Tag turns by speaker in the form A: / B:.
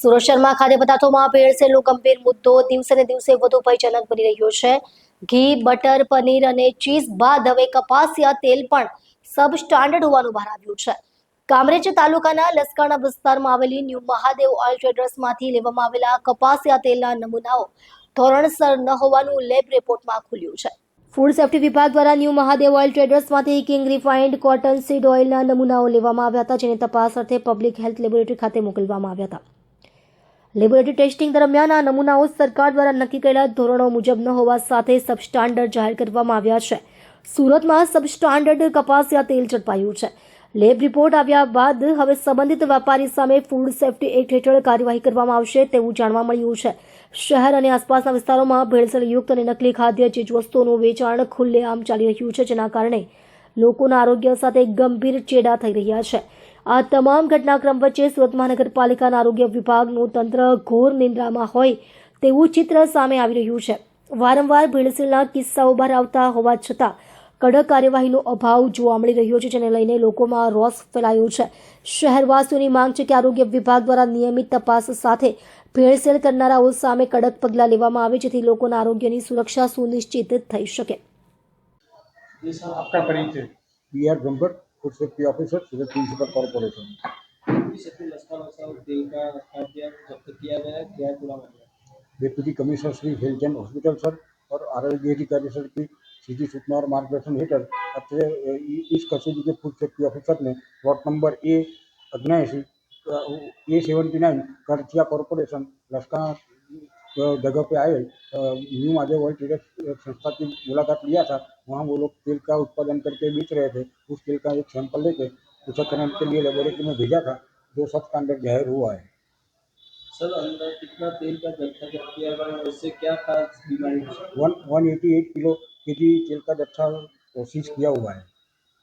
A: સુરત શહેરમાં ખાદ્ય પદાર્થોમાં ભેળસેળનો ગંભીર મુદ્દો દિવસે ને દિવસે વધુ ભયજનક બની રહ્યો છે. ઘી, બટર, પનીર અને ચીઝ બાદ હવે કપાસિયા તેલ પણ સબ સ્ટાન્ડર્ડ હોવાનું બહાર આવ્યું છે. કામરેજ તાલુકાના લસકાણા વિસ્તારમાં આવેલી ન્યૂ મહાદેવ ઓઇલ ટ્રેડર્સમાંથી લેવામાં આવેલા કપાસિયા તેલના નમૂનાઓ ધોરણસર ન હોવાનું લેબ રિપોર્ટમાં ખુલ્યું છે. ફૂડ સેફ્ટી વિભાગ દ્વારા ન્યૂ મહાદેવ ઓઇલ ટ્રેડર્સમાંથી કિંગ રિફાઇન્ડ કોટન સીડ ઓઇલના નમૂનાઓ લેવામાં આવ્યા હતા, જેની તપાસ અર્થે પબ્લિક હેલ્થ લેબોરેટરી ખાતે મોકલવામાં આવ્યા હતા. લેબોરેટરી ટેસ્ટિંગ દરમિયાન આ નમૂનાઓ સરકાર દ્વારા નક્કી કરેલા ધોરણો મુજબ ન હોવા સાથે સબસ્ટાન્ડર્ડ જાહેર કરવામાં આવ્યા છે. સુરતમાં સબસ્ટાન્ડર્ડ કપાસિયા તેલ ઝડપાયું છે. લેબ રિપોર્ટ આવ્યા બાદ હવે સંબંધિત વેપારી સામે ફૂડ સેફ્ટી એક્ટ હેઠળ કાર્યવાહી કરવામાં આવશે તેવું જાણવા મળ્યું છે. શહેર અને આસપાસના વિસ્તારોમાં ભેળસેળયુક્ત અને નકલી ખાદ્ય ચીજવસ્તુઓનું વેચાણ ખુલ્લેઆમ ચાલી રહ્યું છે, જેના કારણે લોકોના આરોગ્ય સાથે ગંભીર ચેડા થઈ રહ્યા છે. આ તમામ ઘટનાક્રમ વચ્ચે સુરત મહાનગરપાલિકાના આરોગ્ય વિભાગનું તંત્ર ઘોર નિંદ્રામાં હોય તેવું ચિત્ર સામે આવી રહ્યું છે. વારંવાર ભીડસીલના કિસ્સાઓ બહાર આવતા હોવા છતાં કડક કાર્યવાહીનો અભાવ જોવા મળી રહ્યો છે જેને લઈને લોકોમાં રોષ ફેલાયો છે. શહેરવાસીઓની માંગ છે કે આરોગ્ય વિભાગ દ્વારા નિયમિત તપાસ સાથે ભેળસેળ કરનારાઓ સામે કડક પગલાં લેવામાં આવે જેથી લોકોના આરોગ્યની સુરક્ષા સુનિશ્ચિત થઈ શકે.
B: આપકા પરિચય.
C: બી આર ગંભર. फ़ूड सेफ्टी ऑफिसर सीधे principal corporation deputy commissioner Shri health and hospital sir और आरोग्य अधिकारी सर की सीधी सूचना और मार्गदर्शन हेटर अत्रे इस कचेरी के फ़ूड सेफ्टी ऑफिसर ने वार्ड नंबर ए अग्नासी ए सेवेंटी नाइन करचिया कॉरपोरेशन लश्कर जगह पे आए न्यू महादेव वर्ल्ड ट्रेडर्स संस्था की मुलाकात लिया था वहाँ वो लोग तेल का उत्पादन करके बेच रहे थे. उस तेल का एक सैंपल लेके पृथककरण के लिए लेबोरेटरी में भेजा था. जो सब स्टैंडर्ड ज़ाहिर हुआ है.
B: सर अंदर कितना तेल का जत्था जब्त किया गया है उससे क्या खास बीमारी
C: one one eighty eight kilo के जी तेल का जत्था सीज किया हुआ है.